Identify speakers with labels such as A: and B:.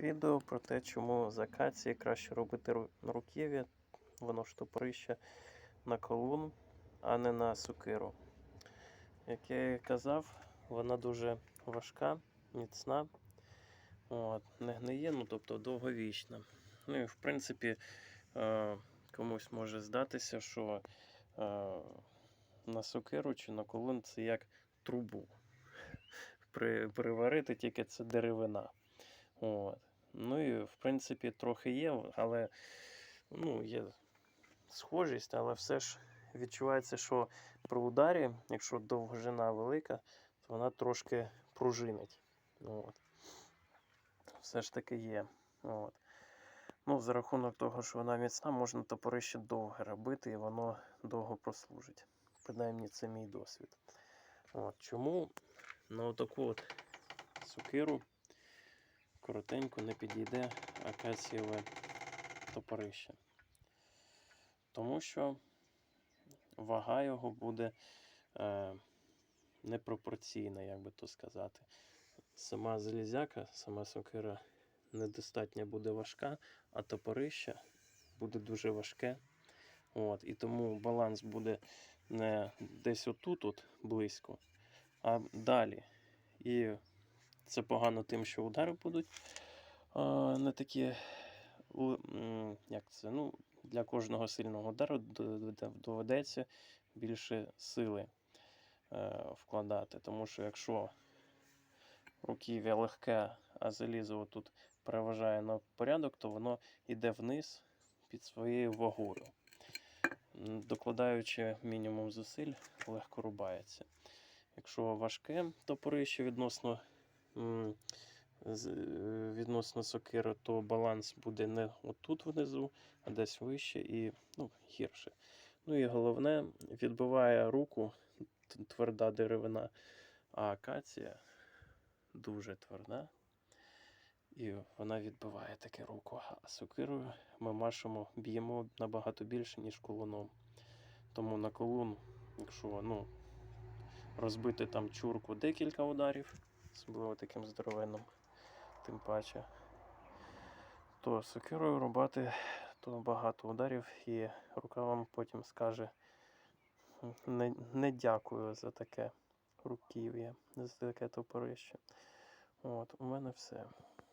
A: Відео про те, чому з краще робити на руків'я, воно ж топорище на колун, а не на сокиру. Як я і казав, вона дуже важка, міцна, от, не гниє, ну тобто довговічна. Ну і в принципі, е, комусь може здатися, що е, на сокиру чи на колун це як трубу. При, приварити тільки це деревина. От. Ну і в принципі трохи є, але ну, є схожість, але все ж відчувається, що при ударі, якщо довжина велика, то вона трошки пружинить. От. Все ж таки є. От. Ну, за рахунок того, що вона міцна, можна топорище довго робити і воно довго прослужить. Принаймні, це мій досвід. От. Чому на отаку от сокиру коротенько не підійде акацієве топорище? Тому що вага його буде е, непропорційна, як би то сказати. Сама залізяка, сама сокира недостатньо буде важка, а топорище буде дуже важке. От, і тому баланс буде не десь отут, от близько, а далі. І це погано тим, що удари будуть а, не такі, як це, ну, для кожного сильного удару доведеться більше сили е, вкладати. Тому що якщо руків'я легке, а залізо тут переважає на порядок, то воно йде вниз під своєю вагою. Докладаючи мінімум зусиль, легко рубається. Якщо важке топорище відносно, відносно сокири, то баланс буде не отут внизу, а десь вище і ну, гірше. Ну і головне, відбиває руку тверда деревина, а акація дуже тверда. І вона відбиває таке руку. А сокирою ми машемо, б'ємо набагато більше, ніж колуном. Тому на колун, якщо ну, розбити там чурку декілька ударів, особливо таким здоровенним, тим паче, то сокирою рубати то багато ударів, і рука вам потім скаже не, не дякую за таке руків'я, за таке топорище. От, у мене все.